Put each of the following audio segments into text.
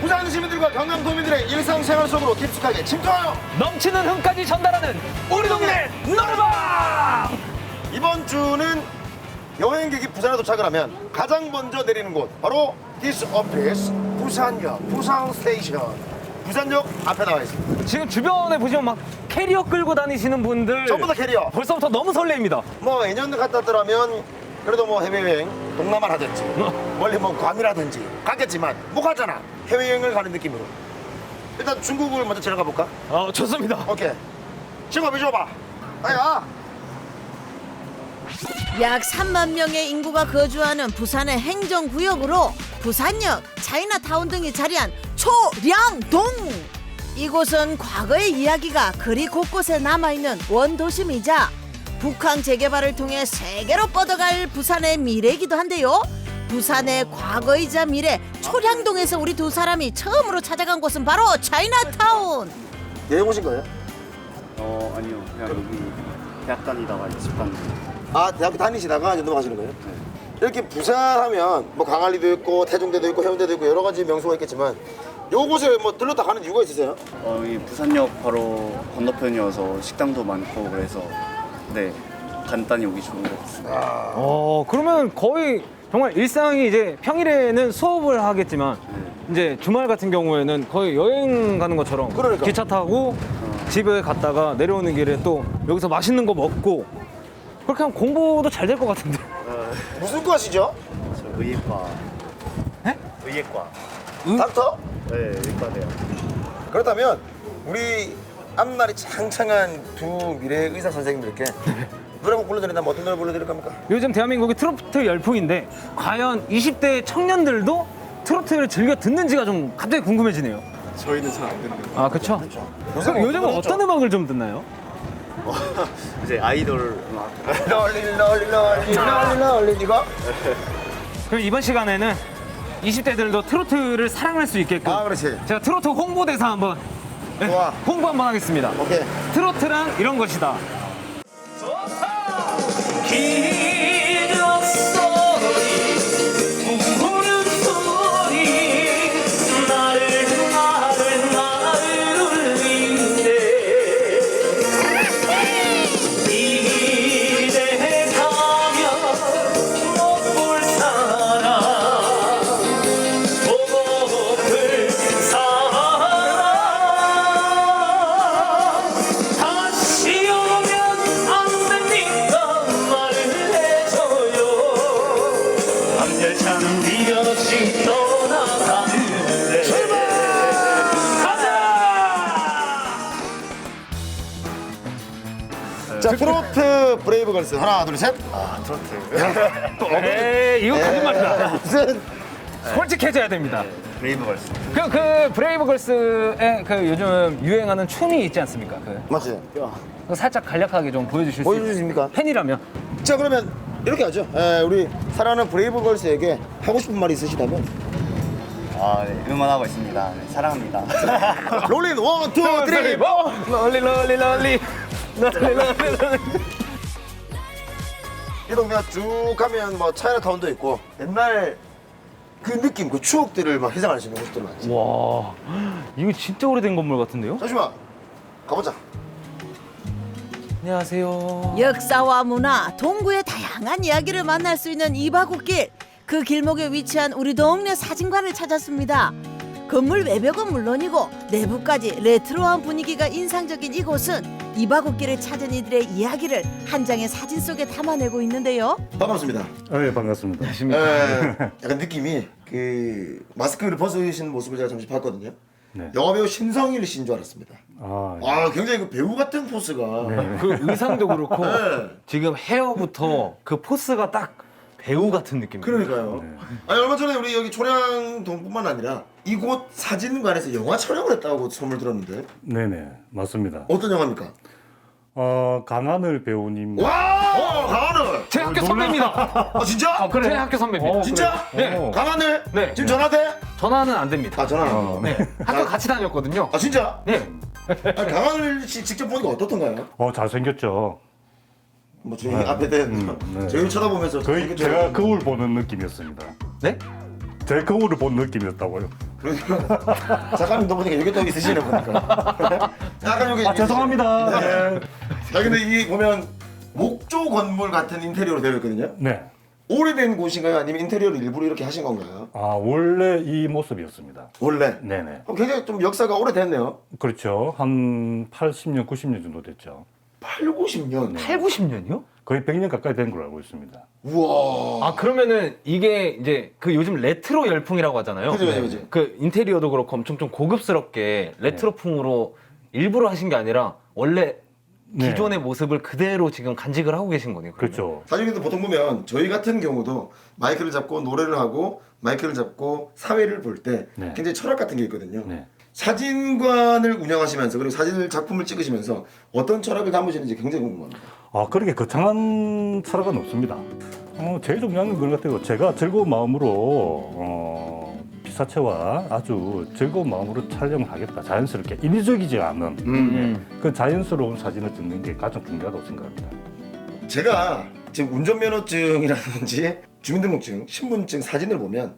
부산 시민들과 경남 도민들의 일상생활 속으로 깊숙하게 침투하여 넘치는 흥까지 전달하는 우리 동네 노래방! 이번 주는 여행객이 부산에 도착을 하면 가장 먼저 내리는 곳 바로 디스 오피스 부산역 부산 스테이션 부산역 앞에 나와 있습니다. 지금 주변에 보시면 막 캐리어 끌고 다니시는 분들 전부 다 캐리어. 벌써부터 너무 설레입니다. 뭐 예년 갔다 왔더라면 그래도 뭐 해외여행 동남아라든지 멀리 뭐 괌이라든지 가겠지만 못 가잖아 해외여행을 가는 느낌으로 일단 중국을 먼저 지나가 볼까? 어, 좋습니다. 오케이 친구 비춰봐 아야 약 3만 명의 인구가 거주하는 부산의 행정구역으로 부산역, 차이나타운 등이 자리한 초량동. 이곳은 과거의 이야기가 거리 곳곳에 남아있는 원도심이자 북한 재개발을 통해 세계로 뻗어갈 부산의 미래이기도 한데요. 부산의 과거이자 미래 초량동에서 우리 두 사람이 처음으로 찾아간 곳은 바로 차이나타운. 여행 오신 거예요? 어 아니요 그냥 여기 대학 다니다가 집 갔는데 아 대학교 다니시다가 이제 넘어가시는 거예요? 이렇게 부산하면 뭐 강안리도 있고 태종대도 있고 해운대도 있고 여러 가지 명소가 있겠지만 요곳에 뭐 들렀다 가는 이유가 있으세요? 어, 이 부산역 바로 건너편이어서 식당도 많고 그래서 네 간단히 오기 좋은 것 같습니다. 어, 그러면 거의 정말 일상이 이제 평일에는 수업을 하겠지만 이제 주말 같은 경우에는 거의 여행 가는 것처럼 그러니까. 기차 타고 집에 갔다가 내려오는 길에 또 여기서 맛있는 거 먹고 그렇게 하면 공부도 잘 될 것 같은데. 무슨 과시죠? 저 의예과. 네? 의예과. 닥터? 네 의과대요. 그렇다면 우리 앞날이 창창한 두 미래 의사 선생님들께 노래 한곡 불러드린다면 어떤 노래 불러드릴 겁니까? 요즘 대한민국이 트로트 열풍인데 과연 20대 청년들도 트로트를 즐겨 듣는지가 좀 갑자기 궁금해지네요. 저희는 잘 안 듣는. 아, 그렇죠. 그럼 요즘은 어떤 음악을 좀 듣나요? 이제 아이돌 음악. 롤리 롤리 롤리 롤리 롤리 이거? 그럼 이번 시간에는 20대들도 트로트를 사랑할 수 있게끔 아 그렇지 제가 트로트 홍보대사 한번 네, 좋아. 홍보 한번 하겠습니다. 오케이 트로트란 이런 것이다. 다 브레이브걸스 하나 둘셋 아 트로트. 에이 이거 거짓말이다. 무슨 솔직해져야 됩니다. 브레이브 걸스. 그, 그 브레이브걸스의 그 요즘 유행하는 춤이 있지 않습니까? 그, 맞지? 그거 살짝 간략하게 좀 보여주실 수 보여주십니까? 팬이라면 자 그러면 이렇게 하죠 에, 우리 사랑하는 브레이브걸스에게 하고 싶은 말이 있으시다면 아 네, 응원하고 있습니다. 네, 사랑합니다. 롤린 원투 쓰리 포 롤리 롤리 롤리 롤리 롤리 롤리 이 동네가 쭉 가면 뭐 차이나타운도 있고 옛날 그 느낌 그 추억들을 막 회상할 수 있는 곳들 많지 와 이거 진짜 오래된 건물 같은데요? 잠시만 가보자 안녕하세요. 역사와 문화, 동구의 다양한 이야기를 만날 수 있는 이바구길. 그 길목에 위치한 우리 동네 사진관을 찾았습니다. 건물 외벽은 물론이고 내부까지 레트로한 분위기가 인상적인 이곳은 이바구길을 찾은 이들의 이야기를 한 장의 사진 속에 담아내고 있는데요. 반갑습니다 네, 반갑습니다. 에, 약간 느낌이 그 마스크를 벗으신 모습을 제가 잠시 봤거든요 네. 영화배우 신성일 씨인 줄 알았습니다 아, 아 굉장히 그 배우 같은 포스가 그 의상도 그렇고 네. 지금 헤어부터 그 포스가 딱 배우 같은 느낌이에요. 그러니까요 아니 얼마 전에 우리 여기 초량동뿐만 아니라 이곳 사진관에서 영화 촬영을 했다고 소문을 들었는데 네네, 맞습니다. 어떤 영화입니까? 어, 강하늘 배우님. 와 강하늘 제 학교 선배입니다. 아 진짜? 제 학교 선배입니다. 진짜? 네. 강하늘? 네. 지금 전화 돼? 전화는 안 됩니다. 아 전화 안 돼. 네. 학교 같이 다녔거든요. 아 진짜? 네. 아니, 강하늘 씨 직접 보니까 어떻던가요? 어, 잘생겼죠. 뭐 저희 앞에 대 음, 네. 저희 쳐다보면서 거의? 제가 거울 보는 느낌이었습니다. 네? 제 거울을 본 느낌이었다고요. 작가님도 보니까 여기 또 있으시네 보니까. 약간 여기 아 죄송합니다. 네. 자 근데 이 보면 목조 건물 같은 인테리어로 되어 있거든요. 네. 오래된 곳인가요? 아니면 인테리어를 일부러 이렇게 하신 건가요? 아 원래 이 모습이었습니다. 원래. 네네. 그럼 굉장히 좀 역사가 오래됐네요. 그렇죠. 한 80년, 90년 정도 됐죠. 8, 90년. 8, 90년이요? 거의 100년 가까이 된 걸로 알고 있습니다. 우와. 아 그러면은 이게 이제 그 요즘 레트로 열풍이라고 하잖아요. 그죠, 그죠, 그죠. 그 인테리어도 그렇고 엄청 좀 고급스럽게 레트로풍으로 일부러 하신 게 아니라 원래 네. 기존의 모습을 그대로 지금 간직을 하고 계신 거네요. 그러면. 그렇죠. 사진도 보통 보면 저희 같은 경우도 마이크를 잡고 노래를 하고 마이크를 잡고 사회를 볼 때 네. 굉장히 철학 같은 게 있거든요. 네. 사진관을 운영하시면서 그리고 사진을 작품을 찍으시면서 어떤 철학을 담으시는지 굉장히 궁금합니다. 아 그렇게 거창한 철학은 없습니다. 어, 제일 중요한 건 그런 것 같아요. 제가 즐거운 마음으로 어, 피사체와 아주 즐거운 마음으로 촬영을 하겠다. 자연스럽게 인위적이지 않은 음. 그 자연스러운 사진을 찍는 게 가장 중요하다고 생각합니다. 제가 지금 운전면허증이라든지 주민등록증, 신분증 사진을 보면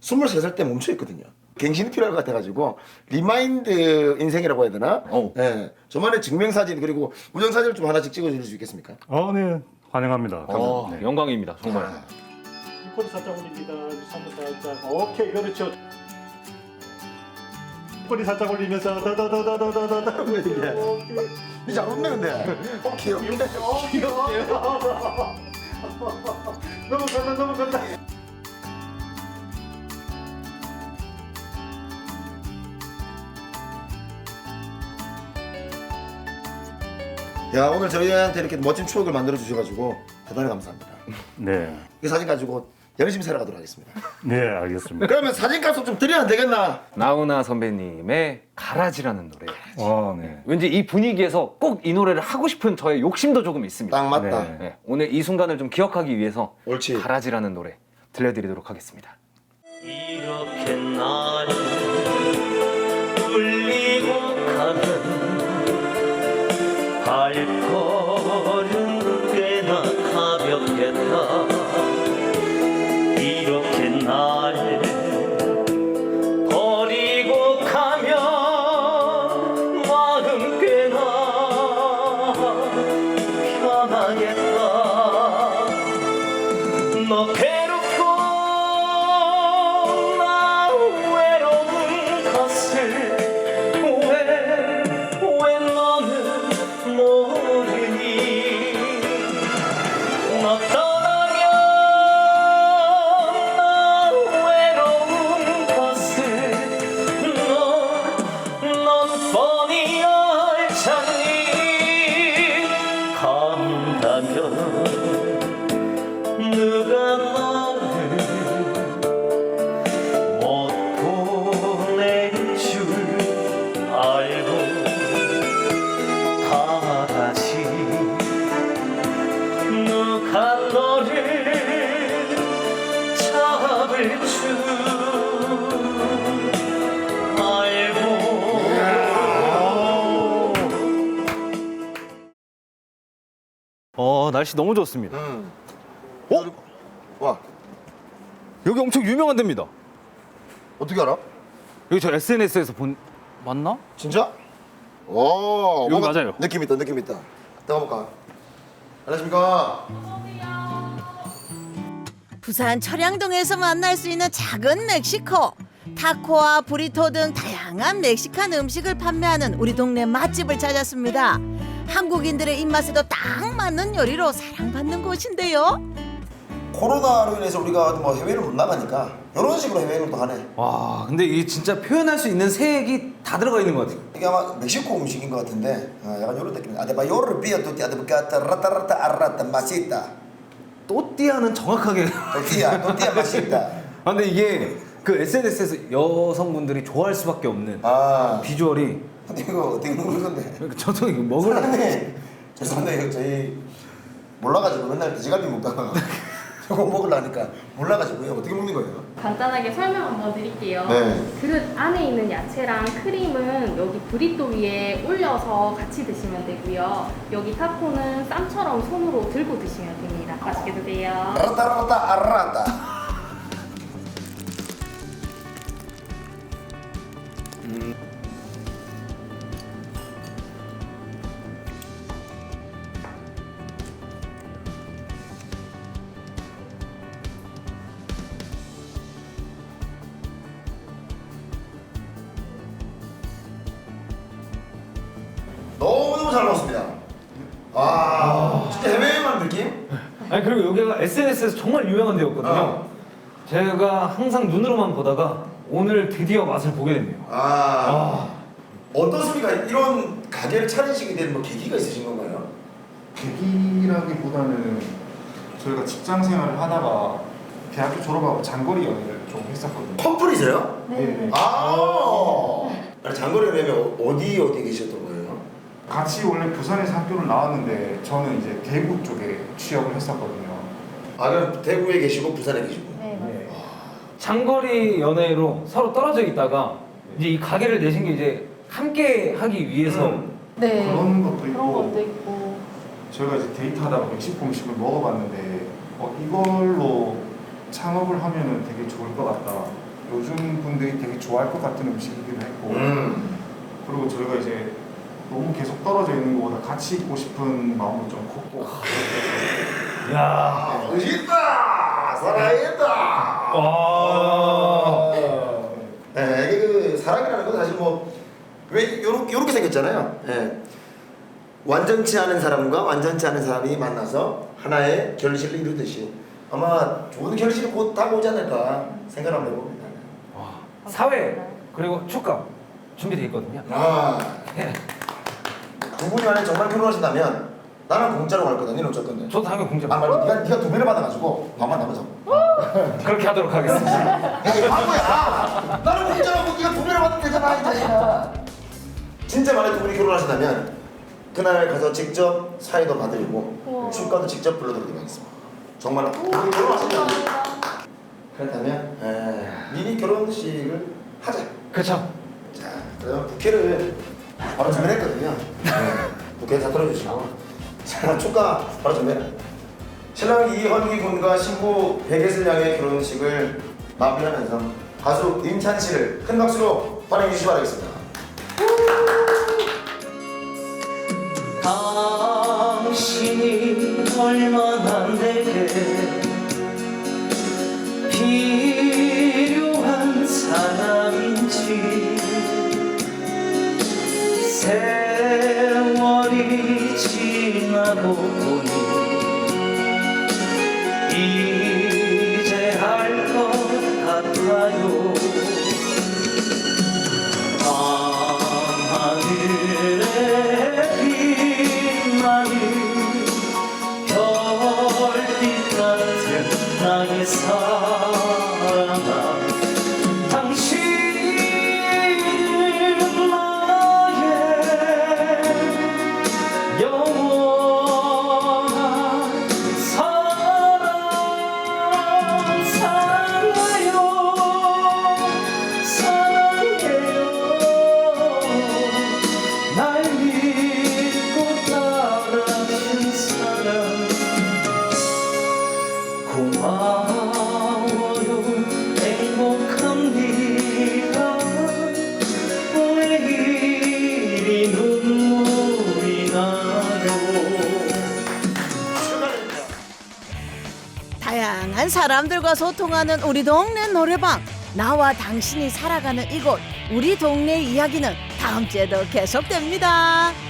23살 때 멈춰 있거든요. 갱신이 필요할 것 같아가지고 리마인드 인생이라고 해야 되나? 어. 네, 저만의 증명사진 그리고 우정사진을 좀 하나씩 찍어줄 수 있겠습니까? 아, 네. 환영합니다. 어, 네. 영광입니다. 정말. 코드 살짝 올립니다. 한번 살짝. 오케이, 그렇죠. 꼬리 살짝 올리면서 다다다다다다다. 이제 안 웃네 근데. 어 귀엽네. 어 귀여워. 넘어간다, 넘어간다. 야 오늘 저희한테 이렇게 멋진 추억을 만들어 주셔가지고 대단히 감사합니다. 네. 이 사진 가지고 열심히 살아가도록 하겠습니다. 네, 알겠습니다. 그러면 사진값을 좀 드려야 되겠나? 나훈아 선배님의 가라지라는 노래. 아, 네. 왠지 이 분위기에서 꼭 이 노래를 하고 싶은 저의 욕심도 조금 있습니다. 딱 맞다. 네. 네, 오늘 이 순간을 좀 기억하기 위해서 옳지. 가라지라는 노래 들려드리도록 하겠습니다. 이렇게 나를 발걸 날씨 너무 좋습니다. 음. 어? 와 여기 엄청 유명한 데입니다. 어떻게 알아? 여기 저 SNS에서 본 맞나? 진짜? 오 여기 뭔가 맞아요. 느낌 있다 느낌 있다. 들어가볼까? 안녕하십니까? 부산 철양동에서 만날 수 있는 작은 멕시코. 타코와 브리토 등 다양한 멕시칸 음식을 판매하는 우리 동네 맛집을 찾았습니다. 한국인들의 입맛에도 딱 맞는 요리로 사랑받는 곳인데요. 코로나로 인해서 우리가 뭐 해외를 못 나가니까 이런 식으로 해외를 또 하네. 와 근데 이게 진짜 표현할 수 있는 색이 다 들어가 있는 것 같아요. 이게 아마 멕시코 음식인 것 같은데 어, 약간 이런 느낌. 아데바요르 비어 토티 아데바카타 라타라타 아라타 마시타. 또띠아는 정확하게. 토티야 토티야 마시타. 아 근데 이게 그 SNS에서 여성분들이 좋아할 수밖에 없는 아 비주얼이 근데 이거 어떻게 먹는 건데? 저도 이거 먹을 사장님 죄송한데 이거 저희 몰라가지고 맨날 돼지갈비 먹다가 이거 먹으려니까 몰라가지고 이거 어떻게 먹는 거예요? 간단하게 설명 한번 드릴게요. 네. 그릇 안에 있는 야채랑 크림은 여기 브리또 위에 올려서 같이 드시면 되고요. 여기 타코는 쌈처럼 손으로 들고 드시면 됩니다. 맛있게 드세요. 라타라타 아라타. 아니 그리고 여기가 SNS에서 정말 유명한 데였거든요. 어. 제가 항상 눈으로만 보다가 오늘 드디어 맛을 보게 됐네요. 아, 어떻습니까? 이런 가게를 차리시게 된 뭐 계기가 있으신 건가요? 계기라기보다는 저희가 직장 생활을 하다가 대학교 졸업하고 장거리 연애를 좀 했었거든요. 커플이세요? 네. 아, 아니, 장거리 연애면 어디 어디 계셨던 거예요? 같이 원래 부산에서 학교를 나왔는데 저는 이제 대구 쪽에 취업을 했었거든요. 아, 그럼 대구에 계시고 부산에 계시고. 네. 장거리 연애로 서로 떨어져 있다가 이제 이 가게를 내신 게 이제 함께 하기 위해서 음. 네. 그런 것도 그런 있고 것도 있고. 저희가 이제 데이트하다가 멕시코 음식을 먹어봤는데 어, 이걸로 창업을 하면은 되게 좋을 것 같다. 요즘 분들이 되게 좋아할 것 같은 음식이기도 했고 음. 그리고 저희가 이제 너무 계속 떨어져 있는 것보다 같이 있고 싶은 마음도 좀 컸고 야. 아, 멋있다! 살아있다! 와. 네, 이게 그 사랑이라는 건 사실 뭐, 왜 요렇게, 요렇게 생겼잖아요. 예. 완전치 않은 사람과 완전치 않은 사람이 만나서 하나의 결실을 이루듯이 아마 좋은 결실이 곧 다가오지 않을까 생각을 한번 해봅니다. 사회 그리고 축가 준비되어 있거든요. 아, 두 분이 만약 정말 결혼하신다면 나는 공짜로 갈 거다. 니는 어쩔 건데? 저도 당연히 공짜 아, 말고 네가, 네가 두 배를 받아가지고 밥만 남아서. 그렇게 하도록 하겠습니다. 야, 이 바보야! 나는 공짜라고 네가 두 배를 받으면 되잖아, 이 자식아. 진짜 만약 두 분이 결혼하신다면 그날 가서 직접 사회도 봐드리고. 축가도 직접 불러드리도록 하겠습니다. 정말 두 분이 결혼하신다면 그렇다면 에, 미니 결혼식을 하자. 그렇죠. 자, 그러면 부케를 바로 준비했거든요. 네. 부케 다 들어주시고. 자, 축가 바로 준비해. 신랑 이헌기 군과 신부 백예슬 양의 결혼식을 마무리하면서 가수 임찬 씨를 큰 박수로 환영해 주시기 바라겠습니다. 당신이 얼마나 내게 지 사람들과 소통하는 우리 동네 노래방 나와 당신이 살아가는 이곳 우리 동네 이야기는 다음 주에도 계속됩니다.